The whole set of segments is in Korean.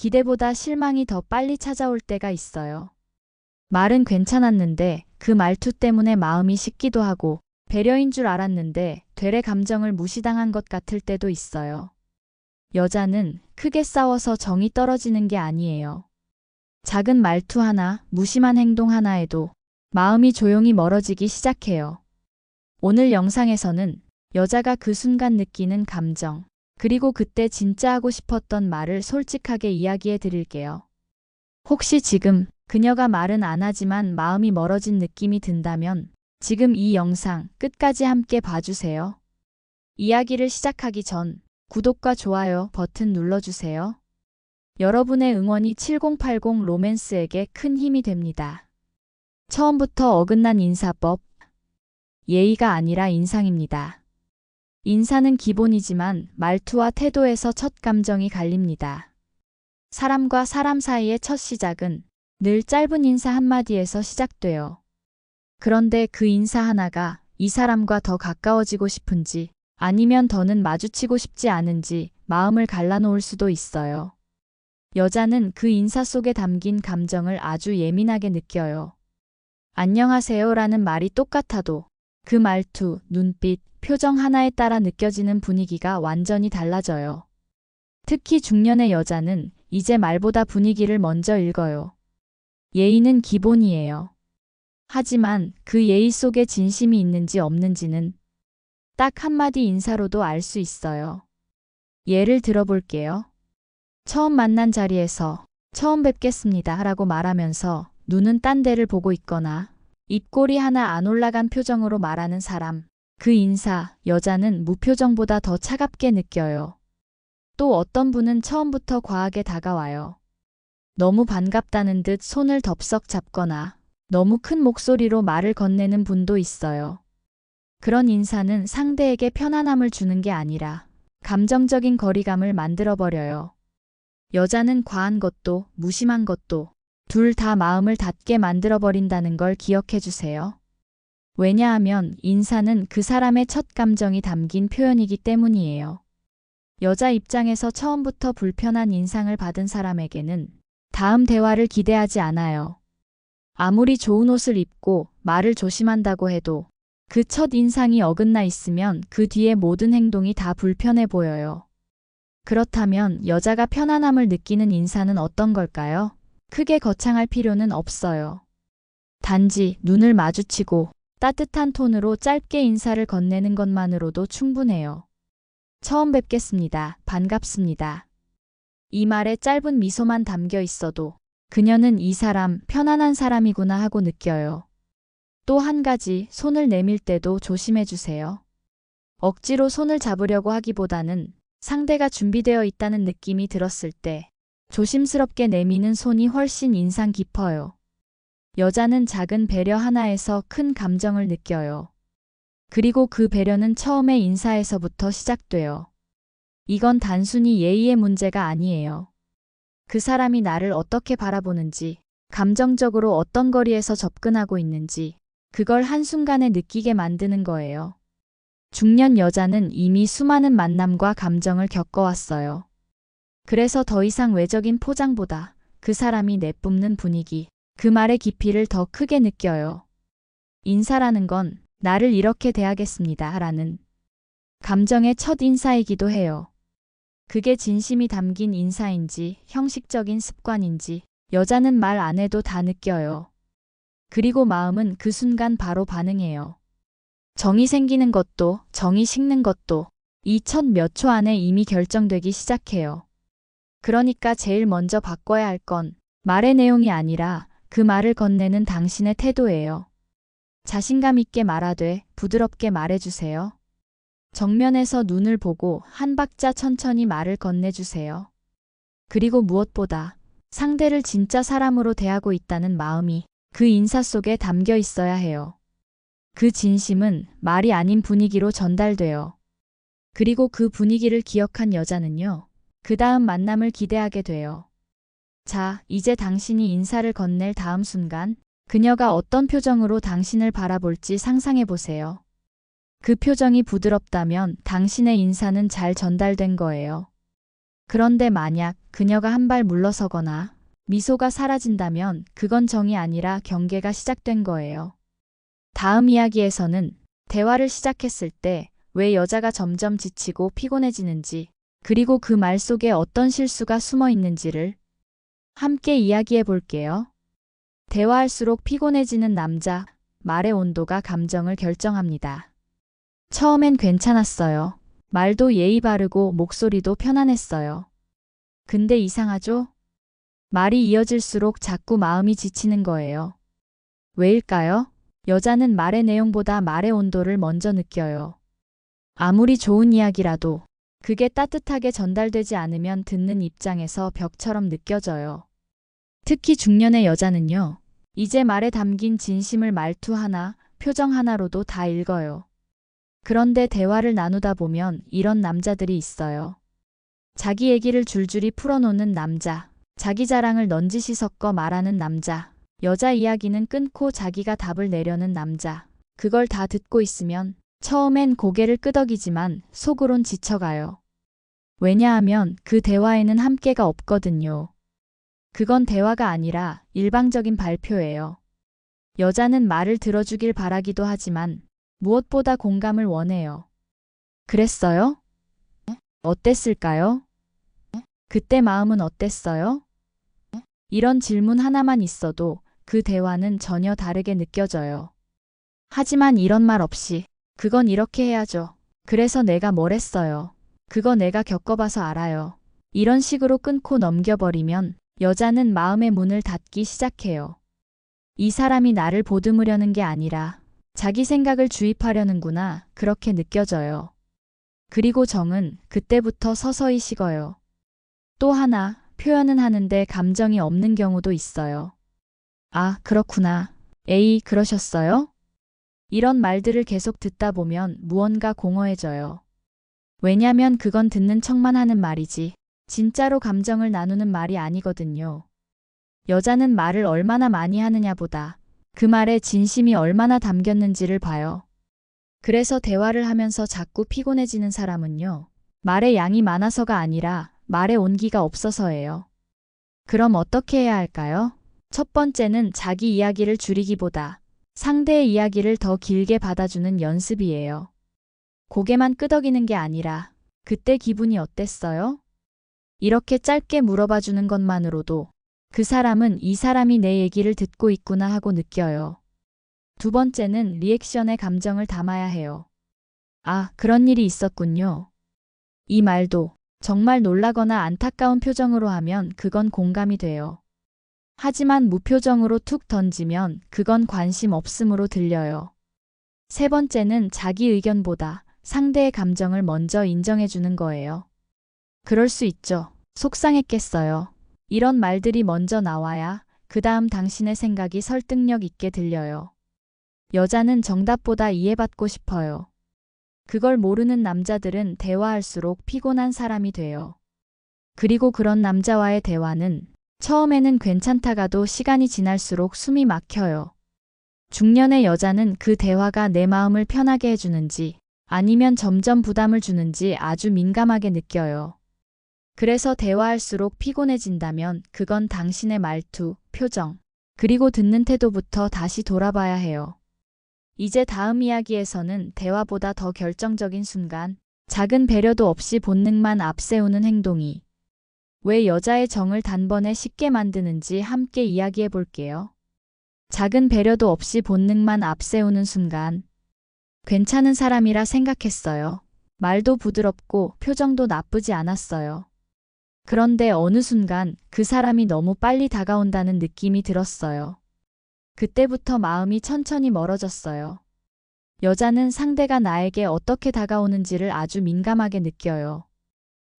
기대보다 실망이 더 빨리 찾아올 때가 있어요. 말은 괜찮았는데 그 말투 때문에 마음이 식기도 하고 배려인 줄 알았는데 되레 감정을 무시당한 것 같을 때도 있어요. 여자는 크게 싸워서 정이 떨어지는 게 아니에요. 작은 말투 하나, 무심한 행동 하나에도 마음이 조용히 멀어지기 시작해요. 오늘 영상에서는 여자가 그 순간 느끼는 감정, 그리고 그때 진짜 하고 싶었던 말을 솔직하게 이야기해 드릴게요. 혹시 지금 그녀가 말은 안 하지만 마음이 멀어진 느낌이 든다면 지금 이 영상 끝까지 함께 봐주세요. 이야기를 시작하기 전 구독과 좋아요 버튼 눌러주세요. 여러분의 응원이 7080 로맨스에게 큰 힘이 됩니다. 처음부터 어긋난 인사법. 예의가 아니라 인상입니다. 인사는 기본이지만 말투와 태도에서 첫 감정이 갈립니다. 사람과 사람 사이의 첫 시작은 늘 짧은 인사 한마디에서 시작돼요. 그런데 그 인사 하나가 이 사람과 더 가까워지고 싶은지 아니면 더는 마주치고 싶지 않은지 마음을 갈라놓을 수도 있어요. 여자는 그 인사 속에 담긴 감정을 아주 예민하게 느껴요. 안녕하세요 라는 말이 똑같아도 그 말투, 눈빛, 표정 하나에 따라 느껴지는 분위기가 완전히 달라져요. 특히 중년의 여자는 이제 말보다 분위기를 먼저 읽어요. 예의는 기본이에요. 하지만 그 예의 속에 진심이 있는지 없는지는 딱 한마디 인사로도 알 수 있어요. 예를 들어볼게요. 처음 만난 자리에서 처음 뵙겠습니다 라고 말하면서 눈은 딴 데를 보고 있거나 입꼬리 하나 안 올라간 표정으로 말하는 사람. 그 인사, 여자는 무표정보다 더 차갑게 느껴요. 또 어떤 분은 처음부터 과하게 다가와요. 너무 반갑다는 듯 손을 덥석 잡거나 너무 큰 목소리로 말을 건네는 분도 있어요. 그런 인사는 상대에게 편안함을 주는 게 아니라 감정적인 거리감을 만들어버려요. 여자는 과한 것도 무심한 것도 둘 다 마음을 닫게 만들어버린다는 걸 기억해 주세요. 왜냐하면 인사는 그 사람의 첫 감정이 담긴 표현이기 때문이에요. 여자 입장에서 처음부터 불편한 인상을 받은 사람에게는 다음 대화를 기대하지 않아요. 아무리 좋은 옷을 입고 말을 조심한다고 해도 그 첫 인상이 어긋나 있으면 그 뒤의 모든 행동이 다 불편해 보여요. 그렇다면 여자가 편안함을 느끼는 인사는 어떤 걸까요? 크게 거창할 필요는 없어요. 단지 눈을 마주치고 따뜻한 톤으로 짧게 인사를 건네는 것만으로도 충분해요. 처음 뵙겠습니다. 반갑습니다. 이 말에 짧은 미소만 담겨 있어도 그녀는 이 사람 편안한 사람이구나 하고 느껴요. 또 한 가지 손을 내밀 때도 조심해 주세요. 억지로 손을 잡으려고 하기보다는 상대가 준비되어 있다는 느낌이 들었을 때 조심스럽게 내미는 손이 훨씬 인상 깊어요. 여자는 작은 배려 하나에서 큰 감정을 느껴요. 그리고 그 배려는 처음의 인사에서부터 시작돼요. 이건 단순히 예의의 문제가 아니에요. 그 사람이 나를 어떻게 바라보는지, 감정적으로 어떤 거리에서 접근하고 있는지, 그걸 한순간에 느끼게 만드는 거예요. 중년 여자는 이미 수많은 만남과 감정을 겪어왔어요. 그래서 더 이상 외적인 포장보다 그 사람이 내뿜는 분위기, 그 말의 깊이를 더 크게 느껴요. 인사라는 건 나를 이렇게 대하겠습니다. 라는 감정의 첫 인사이기도 해요. 그게 진심이 담긴 인사인지 형식적인 습관인지 여자는 말 안 해도 다 느껴요. 그리고 마음은 그 순간 바로 반응해요. 정이 생기는 것도 정이 식는 것도 이 첫 몇 초 안에 이미 결정되기 시작해요. 그러니까 제일 먼저 바꿔야 할 건 말의 내용이 아니라 그 말을 건네는 당신의 태도예요. 자신감 있게 말하되 부드럽게 말해주세요. 정면에서 눈을 보고 한 박자 천천히 말을 건네주세요. 그리고 무엇보다 상대를 진짜 사람으로 대하고 있다는 마음이 그 인사 속에 담겨 있어야 해요. 그 진심은 말이 아닌 분위기로 전달돼요. 그리고 그 분위기를 기억한 여자는요. 그 다음 만남을 기대하게 돼요. 자, 이제 당신이 인사를 건넬 다음 순간 그녀가 어떤 표정으로 당신을 바라볼지 상상해 보세요. 그 표정이 부드럽다면 당신의 인사는 잘 전달된 거예요. 그런데 만약 그녀가 한 발 물러서거나 미소가 사라진다면 그건 정이 아니라 경계가 시작된 거예요. 다음 이야기에서는 대화를 시작했을 때 왜 여자가 점점 지치고 피곤해지는지, 그리고 그 말 속에 어떤 실수가 숨어 있는지를 함께 이야기해 볼게요. 대화할수록 피곤해지는 남자, 말의 온도가 감정을 결정합니다. 처음엔 괜찮았어요. 말도 예의 바르고 목소리도 편안했어요. 근데 이상하죠? 말이 이어질수록 자꾸 마음이 지치는 거예요. 왜일까요? 여자는 말의 내용보다 말의 온도를 먼저 느껴요. 아무리 좋은 이야기라도 그게 따뜻하게 전달되지 않으면 듣는 입장에서 벽처럼 느껴져요. 특히 중년의 여자는요. 이제 말에 담긴 진심을 말투 하나, 표정 하나로도 다 읽어요. 그런데 대화를 나누다 보면 이런 남자들이 있어요. 자기 얘기를 줄줄이 풀어놓는 남자, 자기 자랑을 넌지시 섞어 말하는 남자, 여자 이야기는 끊고 자기가 답을 내려는 남자. 그걸 다 듣고 있으면 처음엔 고개를 끄덕이지만 속으론 지쳐가요. 왜냐하면 그 대화에는 함께가 없거든요. 그건 대화가 아니라 일방적인 발표예요. 여자는 말을 들어주길 바라기도 하지만 무엇보다 공감을 원해요. 그랬어요? 어땠을까요? 그때 마음은 어땠어요? 이런 질문 하나만 있어도 그 대화는 전혀 다르게 느껴져요. 하지만 이런 말 없이 그건 이렇게 해야죠. 그래서 내가 뭘 했어요. 그거 내가 겪어봐서 알아요. 이런 식으로 끊고 넘겨버리면 여자는 마음의 문을 닫기 시작해요. 이 사람이 나를 보듬으려는 게 아니라 자기 생각을 주입하려는구나 그렇게 느껴져요. 그리고 정은 그때부터 서서히 식어요. 또 하나 표현은 하는데 감정이 없는 경우도 있어요. 아, 그렇구나. 에이, 그러셨어요? 이런 말들을 계속 듣다 보면 무언가 공허해져요. 왜냐면 그건 듣는 척만 하는 말이지, 진짜로 감정을 나누는 말이 아니거든요. 여자는 말을 얼마나 많이 하느냐보다 그 말에 진심이 얼마나 담겼는지를 봐요. 그래서 대화를 하면서 자꾸 피곤해지는 사람은요. 말의 양이 많아서가 아니라 말의 온기가 없어서예요. 그럼 어떻게 해야 할까요? 첫 번째는 자기 이야기를 줄이기보다 상대의 이야기를 더 길게 받아주는 연습이에요. 고개만 끄덕이는 게 아니라 그때 기분이 어땠어요? 이렇게 짧게 물어봐 주는 것만으로도 그 사람은 이 사람이 내 얘기를 듣고 있구나 하고 느껴요. 두 번째는 리액션에 감정을 담아야 해요. 아, 그런 일이 있었군요. 이 말도 정말 놀라거나 안타까운 표정으로 하면 그건 공감이 돼요. 하지만 무표정으로 툭 던지면 그건 관심 없음으로 들려요. 세 번째는 자기 의견보다 상대의 감정을 먼저 인정해 주는 거예요. 그럴 수 있죠. 속상했겠어요. 이런 말들이 먼저 나와야 그 다음 당신의 생각이 설득력 있게 들려요. 여자는 정답보다 이해받고 싶어요. 그걸 모르는 남자들은 대화할수록 피곤한 사람이 돼요. 그리고 그런 남자와의 대화는 처음에는 괜찮다가도 시간이 지날수록 숨이 막혀요. 중년의 여자는 그 대화가 내 마음을 편하게 해주는지 아니면 점점 부담을 주는지 아주 민감하게 느껴요. 그래서 대화할수록 피곤해진다면 그건 당신의 말투, 표정, 그리고 듣는 태도부터 다시 돌아봐야 해요. 이제 다음 이야기에서는 대화보다 더 결정적인 순간, 작은 배려도 없이 본능만 앞세우는 행동이 왜 여자의 정을 단번에 쉽게 만드는지 함께 이야기해 볼게요. 작은 배려도 없이 본능만 앞세우는 순간, 괜찮은 사람이라 생각했어요. 말도 부드럽고 표정도 나쁘지 않았어요. 그런데 어느 순간 그 사람이 너무 빨리 다가온다는 느낌이 들었어요. 그때부터 마음이 천천히 멀어졌어요. 여자는 상대가 나에게 어떻게 다가오는지를 아주 민감하게 느껴요.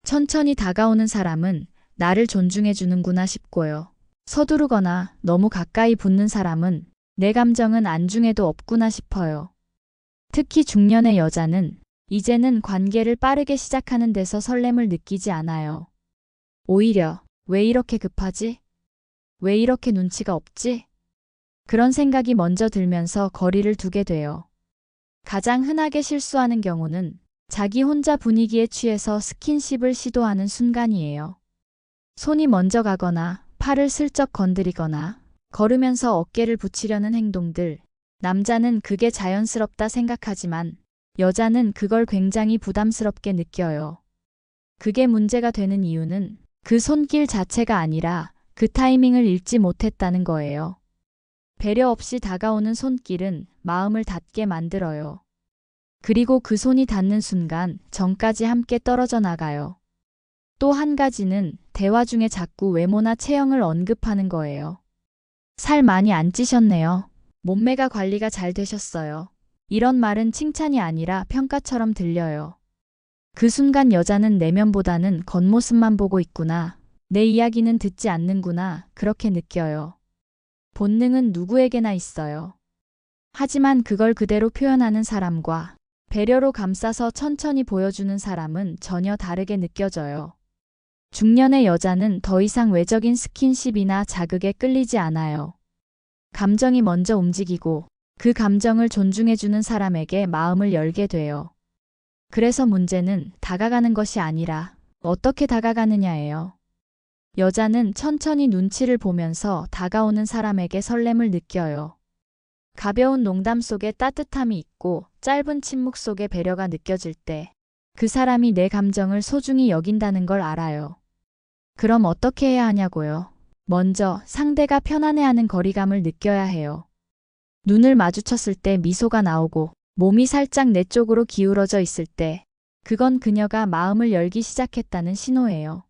천천히 다가오는 사람은 나를 존중해 주는구나 싶고요. 서두르거나 너무 가까이 붙는 사람은 내 감정은 안중에도 없구나 싶어요. 특히 중년의 여자는 이제는 관계를 빠르게 시작하는 데서 설렘을 느끼지 않아요. 오히려 왜 이렇게 급하지? 왜 이렇게 눈치가 없지? 그런 생각이 먼저 들면서 거리를 두게 돼요. 가장 흔하게 실수하는 경우는 자기 혼자 분위기에 취해서 스킨십을 시도하는 순간이에요. 손이 먼저 가거나 팔을 슬쩍 건드리거나 걸으면서 어깨를 붙이려는 행동들. 남자는 그게 자연스럽다 생각하지만 여자는 그걸 굉장히 부담스럽게 느껴요. 그게 문제가 되는 이유는 그 손길 자체가 아니라 그 타이밍을 읽지 못했다는 거예요. 배려 없이 다가오는 손길은 마음을 닫게 만들어요. 그리고 그 손이 닿는 순간 정까지 함께 떨어져 나가요. 또 한 가지는 대화 중에 자꾸 외모나 체형을 언급하는 거예요. 살 많이 안 찌셨네요. 몸매가 관리가 잘 되셨어요. 이런 말은 칭찬이 아니라 평가처럼 들려요. 그 순간 여자는 내면보다는 겉모습만 보고 있구나. 내 이야기는 듣지 않는구나. 그렇게 느껴요. 본능은 누구에게나 있어요. 하지만 그걸 그대로 표현하는 사람과 배려로 감싸서 천천히 보여주는 사람은 전혀 다르게 느껴져요. 중년의 여자는 더 이상 외적인 스킨십이나 자극에 끌리지 않아요. 감정이 먼저 움직이고 그 감정을 존중해주는 사람에게 마음을 열게 돼요. 그래서 문제는 다가가는 것이 아니라 어떻게 다가가느냐예요. 여자는 천천히 눈치를 보면서 다가오는 사람에게 설렘을 느껴요. 가벼운 농담 속에 따뜻함이 있고 짧은 침묵 속에 배려가 느껴질 때 그 사람이 내 감정을 소중히 여긴다는 걸 알아요. 그럼 어떻게 해야 하냐고요? 먼저 상대가 편안해하는 거리감을 느껴야 해요. 눈을 마주쳤을 때 미소가 나오고 몸이 살짝 내 쪽으로 기울어져 있을 때 그건 그녀가 마음을 열기 시작했다는 신호예요.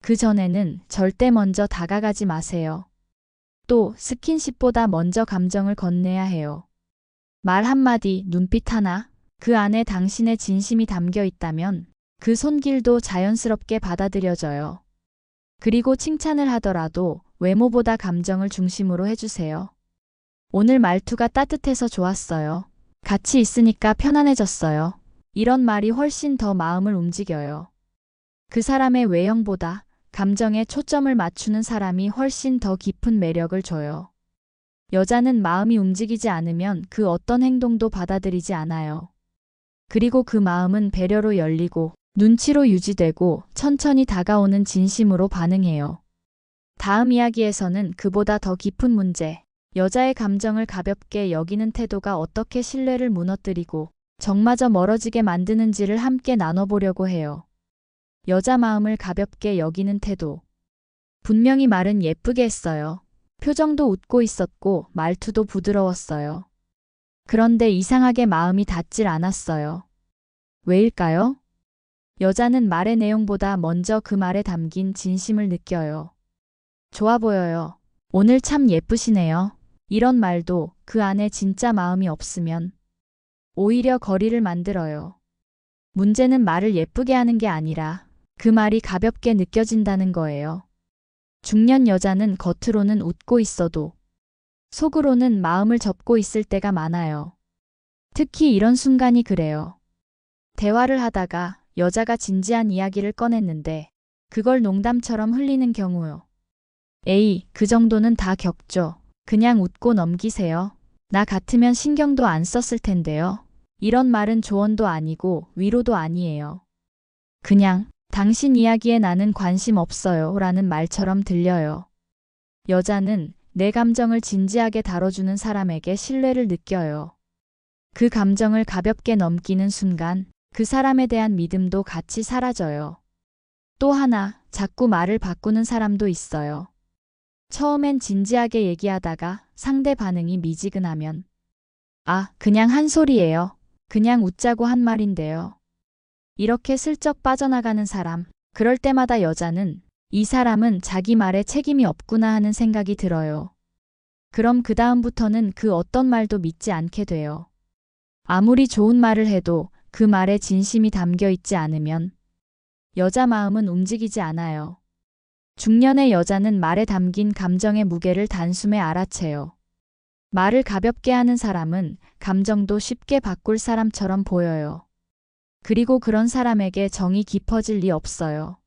그 전에는 절대 먼저 다가가지 마세요. 또 스킨십보다 먼저 감정을 건네야 해요. 말 한마디, 눈빛 하나, 그 안에 당신의 진심이 담겨 있다면 그 손길도 자연스럽게 받아들여져요. 그리고 칭찬을 하더라도 외모보다 감정을 중심으로 해주세요. 오늘 말투가 따뜻해서 좋았어요. 같이 있으니까 편안해졌어요. 이런 말이 훨씬 더 마음을 움직여요. 그 사람의 외형보다 감정에 초점을 맞추는 사람이 훨씬 더 깊은 매력을 줘요. 여자는 마음이 움직이지 않으면 그 어떤 행동도 받아들이지 않아요. 그리고 그 마음은 배려로 열리고 눈치로 유지되고 천천히 다가오는 진심으로 반응해요. 다음 이야기에서는 그보다 더 깊은 문제, 여자의 감정을 가볍게 여기는 태도가 어떻게 신뢰를 무너뜨리고 정마저 멀어지게 만드는지를 함께 나눠보려고 해요. 여자 마음을 가볍게 여기는 태도. 분명히 말은 예쁘게 했어요. 표정도 웃고 있었고 말투도 부드러웠어요. 그런데 이상하게 마음이 닿질 않았어요. 왜일까요? 여자는 말의 내용보다 먼저 그 말에 담긴 진심을 느껴요. 좋아 보여요. 오늘 참 예쁘시네요. 이런 말도 그 안에 진짜 마음이 없으면 오히려 거리를 만들어요. 문제는 말을 예쁘게 하는 게 아니라 그 말이 가볍게 느껴진다는 거예요. 중년 여자는 겉으로는 웃고 있어도 속으로는 마음을 접고 있을 때가 많아요. 특히 이런 순간이 그래요. 대화를 하다가 여자가 진지한 이야기를 꺼냈는데 그걸 농담처럼 흘리는 경우요. 에이, 그 정도는 다 겪죠. 그냥 웃고 넘기세요. 나 같으면 신경도 안 썼을 텐데요. 이런 말은 조언도 아니고 위로도 아니에요. 그냥 당신 이야기에 나는 관심 없어요 라는 말처럼 들려요. 여자는 내 감정을 진지하게 다뤄주는 사람에게 신뢰를 느껴요. 그 감정을 가볍게 넘기는 순간 그 사람에 대한 믿음도 같이 사라져요. 또 하나, 자꾸 말을 바꾸는 사람도 있어요. 처음엔 진지하게 얘기하다가 상대 반응이 미지근하면 아, 그냥 한 소리예요. 그냥 웃자고 한 말인데요. 이렇게 슬쩍 빠져나가는 사람, 그럴 때마다 여자는 이 사람은 자기 말에 책임이 없구나 하는 생각이 들어요. 그럼 그 다음부터는 그 어떤 말도 믿지 않게 돼요. 아무리 좋은 말을 해도 그 말에 진심이 담겨 있지 않으면 여자 마음은 움직이지 않아요. 중년의 여자는 말에 담긴 감정의 무게를 단숨에 알아채요. 말을 가볍게 하는 사람은 감정도 쉽게 바꿀 사람처럼 보여요. 그리고 그런 사람에게 정이 깊어질 리 없어요.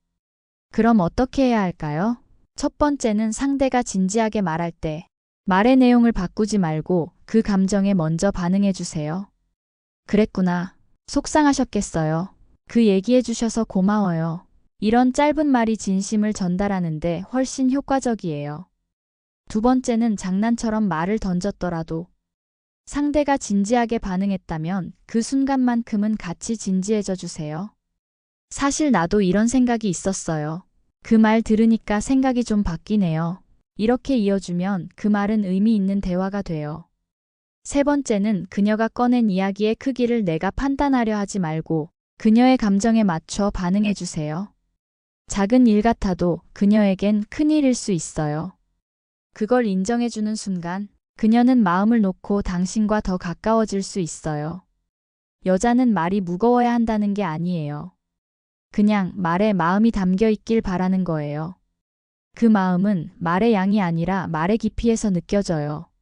그럼 어떻게 해야 할까요? 첫 번째는 상대가 진지하게 말할 때 말의 내용을 바꾸지 말고 그 감정에 먼저 반응해 주세요. 그랬구나. 속상하셨겠어요. 그 얘기해 주셔서 고마워요. 이런 짧은 말이 진심을 전달하는데 훨씬 효과적이에요. 두 번째는 장난처럼 말을 던졌더라도 상대가 진지하게 반응했다면 그 순간만큼은 같이 진지해져 주세요. 사실 나도 이런 생각이 있었어요. 그 말 들으니까 생각이 좀 바뀌네요. 이렇게 이어주면 그 말은 의미 있는 대화가 돼요. 세 번째는 그녀가 꺼낸 이야기의 크기를 내가 판단하려 하지 말고 그녀의 감정에 맞춰 반응해 주세요. 작은 일 같아도 그녀에겐 큰 일일 수 있어요. 그걸 인정해 주는 순간 그녀는 마음을 놓고 당신과 더 가까워질 수 있어요. 여자는 말이 무거워야 한다는 게 아니에요. 그냥 말에 마음이 담겨 있길 바라는 거예요. 그 마음은 말의 양이 아니라 말의 깊이에서 느껴져요.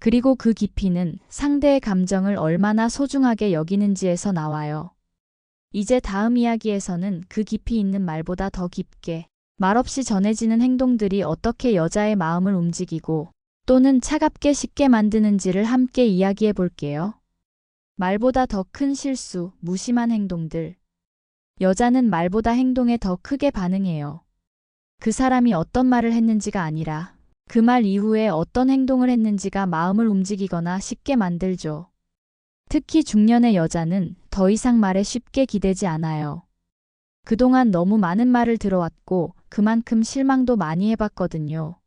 그리고 그 깊이는 상대의 감정을 얼마나 소중하게 여기는지에서 나와요. 이제 다음 이야기에서는 그 깊이 있는 말보다 더 깊게 말없이 전해지는 행동들이 어떻게 여자의 마음을 움직이고 또는 차갑게 쉽게 만드는지를 함께 이야기해 볼게요. 말보다 더 큰 실수, 무심한 행동들. 여자는 말보다 행동에 더 크게 반응해요. 그 사람이 어떤 말을 했는지가 아니라 그 말 이후에 어떤 행동을 했는지가 마음을 움직이거나 쉽게 만들죠. 특히 중년의 여자는 더 이상 말에 쉽게 기대지 않아요. 그동안 너무 많은 말을 들어왔고 그만큼 실망도 많이 해봤거든요.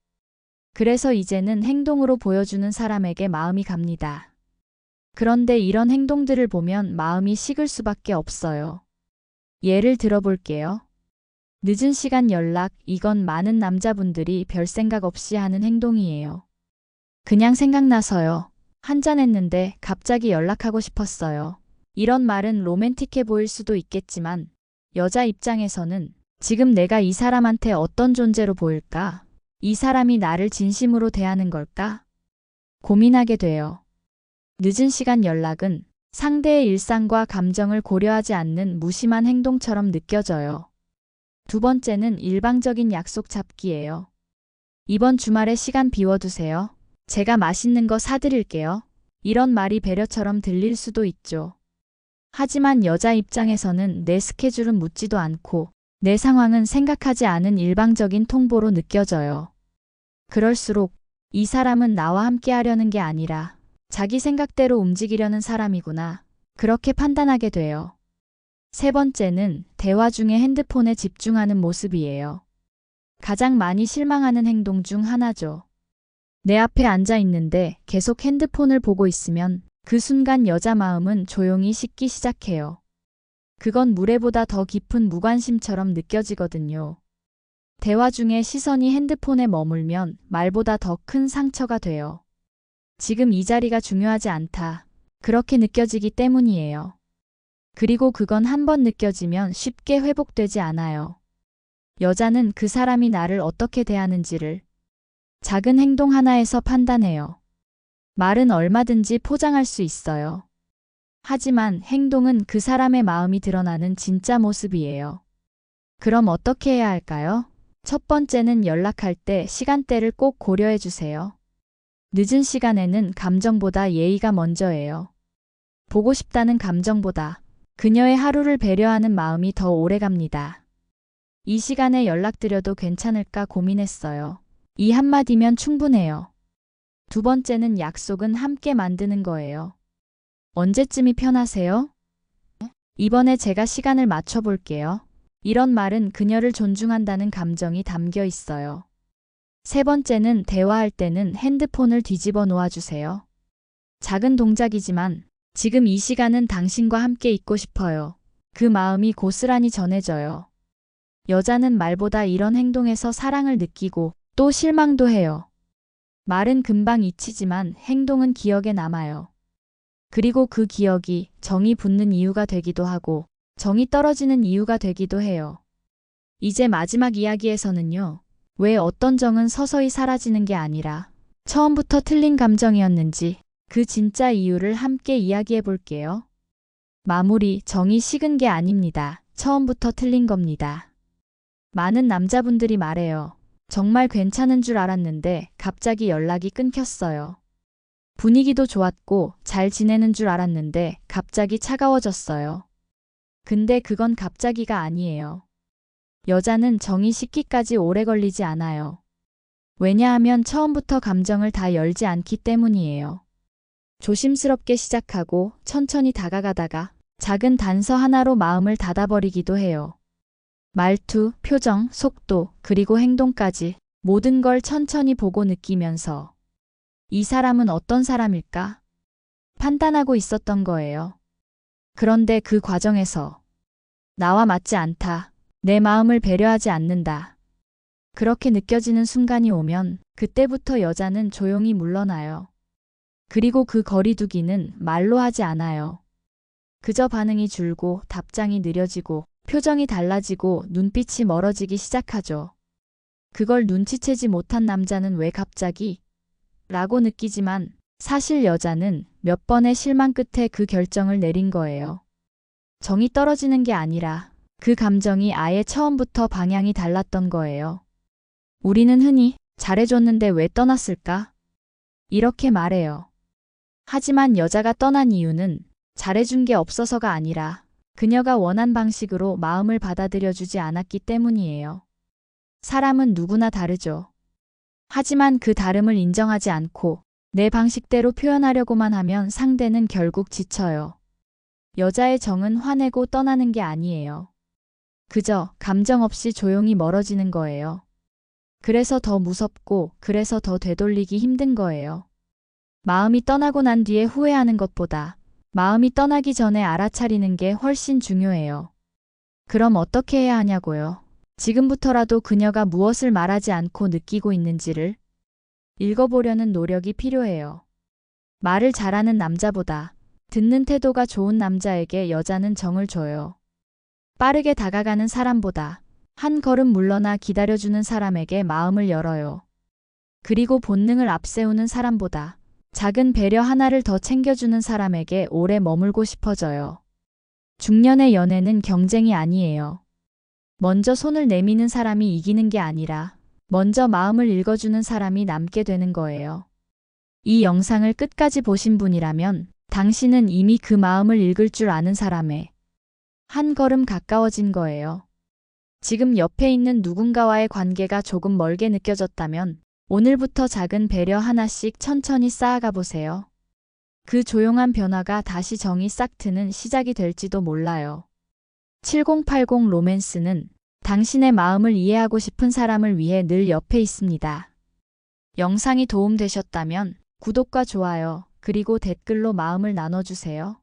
그래서 이제는 행동으로 보여주는 사람에게 마음이 갑니다. 그런데 이런 행동들을 보면 마음이 식을 수밖에 없어요. 예를 들어볼게요. 늦은 시간 연락, 이건 많은 남자분들이 별 생각 없이 하는 행동이에요. 그냥 생각나서요. 한잔 했는데 갑자기 연락하고 싶었어요. 이런 말은 로맨틱해 보일 수도 있겠지만 여자 입장에서는 지금 내가 이 사람한테 어떤 존재로 보일까? 이 사람이 나를 진심으로 대하는 걸까? 고민하게 돼요. 늦은 시간 연락은 상대의 일상과 감정을 고려하지 않는 무심한 행동처럼 느껴져요. 두 번째는 일방적인 약속 잡기예요. 이번 주말에 시간 비워두세요. 제가 맛있는 거 사드릴게요. 이런 말이 배려처럼 들릴 수도 있죠. 하지만 여자 입장에서는 내 스케줄은 묻지도 않고 내 상황은 생각하지 않은 일방적인 통보로 느껴져요. 그럴수록 이 사람은 나와 함께 하려는 게 아니라 자기 생각대로 움직이려는 사람이구나. 그렇게 판단하게 돼요. 세 번째는 대화 중에 핸드폰에 집중하는 모습이에요. 가장 많이 실망하는 행동 중 하나죠. 내 앞에 앉아 있는데 계속 핸드폰을 보고 있으면 그 순간 여자 마음은 조용히 식기 시작해요. 그건 무례보다 더 깊은 무관심처럼 느껴지거든요. 대화 중에 시선이 핸드폰에 머물면 말보다 더 큰 상처가 돼요. 지금 이 자리가 중요하지 않다. 그렇게 느껴지기 때문이에요. 그리고 그건 한번 느껴지면 쉽게 회복되지 않아요. 여자는 그 사람이 나를 어떻게 대하는지를 작은 행동 하나에서 판단해요. 말은 얼마든지 포장할 수 있어요. 하지만 행동은 그 사람의 마음이 드러나는 진짜 모습이에요. 그럼 어떻게 해야 할까요? 첫 번째는 연락할 때 시간대를 꼭 고려해 주세요. 늦은 시간에는 감정보다 예의가 먼저예요. 보고 싶다는 감정보다 그녀의 하루를 배려하는 마음이 더 오래 갑니다. 이 시간에 연락드려도 괜찮을까 고민했어요. 이 한마디면 충분해요. 두 번째는 약속은 함께 만드는 거예요. 언제쯤이 편하세요? 이번에 제가 시간을 맞춰볼게요. 이런 말은 그녀를 존중한다는 감정이 담겨 있어요. 세 번째는 대화할 때는 핸드폰을 뒤집어 놓아주세요. 작은 동작이지만 지금 이 시간은 당신과 함께 있고 싶어요. 그 마음이 고스란히 전해져요. 여자는 말보다 이런 행동에서 사랑을 느끼고 또 실망도 해요. 말은 금방 잊히지만 행동은 기억에 남아요. 그리고 그 기억이 정이 붙는 이유가 되기도 하고 정이 떨어지는 이유가 되기도 해요. 이제 마지막 이야기에서는요. 왜 어떤 정은 서서히 사라지는 게 아니라 처음부터 틀린 감정이었는지 그 진짜 이유를 함께 이야기해 볼게요. 마무리 정이 식은 게 아닙니다. 처음부터 틀린 겁니다. 많은 남자분들이 말해요. 정말 괜찮은 줄 알았는데 갑자기 연락이 끊겼어요. 분위기도 좋았고 잘 지내는 줄 알았는데 갑자기 차가워졌어요. 근데 그건 갑자기가 아니에요. 여자는 정이 식기까지 오래 걸리지 않아요. 왜냐하면 처음부터 감정을 다 열지 않기 때문이에요. 조심스럽게 시작하고 천천히 다가가다가 작은 단서 하나로 마음을 닫아버리기도 해요. 말투, 표정, 속도, 그리고 행동까지 모든 걸 천천히 보고 느끼면서 이 사람은 어떤 사람일까? 판단하고 있었던 거예요. 그런데 그 과정에서 나와 맞지 않다. 내 마음을 배려하지 않는다. 그렇게 느껴지는 순간이 오면 그때부터 여자는 조용히 물러나요. 그리고 그 거리두기는 말로 하지 않아요. 그저 반응이 줄고 답장이 느려지고 표정이 달라지고 눈빛이 멀어지기 시작하죠. 그걸 눈치채지 못한 남자는 왜 갑자기? 라고 느끼지만 사실 여자는 몇 번의 실망 끝에 그 결정을 내린 거예요. 정이 떨어지는 게 아니라 그 감정이 아예 처음부터 방향이 달랐던 거예요. 우리는 흔히 잘해줬는데 왜 떠났을까? 이렇게 말해요. 하지만 여자가 떠난 이유는 잘해준 게 없어서가 아니라 그녀가 원한 방식으로 마음을 받아들여주지 않았기 때문이에요. 사람은 누구나 다르죠. 하지만 그 다름을 인정하지 않고 내 방식대로 표현하려고만 하면 상대는 결국 지쳐요. 여자의 정은 화내고 떠나는 게 아니에요. 그저 감정 없이 조용히 멀어지는 거예요. 그래서 더 무섭고 그래서 더 되돌리기 힘든 거예요. 마음이 떠나고 난 뒤에 후회하는 것보다 마음이 떠나기 전에 알아차리는 게 훨씬 중요해요. 그럼 어떻게 해야 하냐고요? 지금부터라도 그녀가 무엇을 말하지 않고 느끼고 있는지를 읽어보려는 노력이 필요해요. 말을 잘하는 남자보다 듣는 태도가 좋은 남자에게 여자는 정을 줘요. 빠르게 다가가는 사람보다 한 걸음 물러나 기다려주는 사람에게 마음을 열어요. 그리고 본능을 앞세우는 사람보다 작은 배려 하나를 더 챙겨주는 사람에게 오래 머물고 싶어져요. 중년의 연애는 경쟁이 아니에요. 먼저 손을 내미는 사람이 이기는 게 아니라 먼저 마음을 읽어주는 사람이 남게 되는 거예요. 이 영상을 끝까지 보신 분이라면 당신은 이미 그 마음을 읽을 줄 아는 사람에 한 걸음 가까워진 거예요. 지금 옆에 있는 누군가와의 관계가 조금 멀게 느껴졌다면 오늘부터 작은 배려 하나씩 천천히 쌓아가 보세요. 그 조용한 변화가 다시 정이 싹 트는 시작이 될지도 몰라요. 7080 로맨스는 당신의 마음을 이해하고 싶은 사람을 위해 늘 옆에 있습니다. 영상이 도움되셨다면 구독과 좋아요, 그리고 댓글로 마음을 나눠주세요.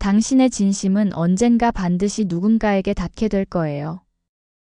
당신의 진심은 언젠가 반드시 누군가에게 닿게 될 거예요.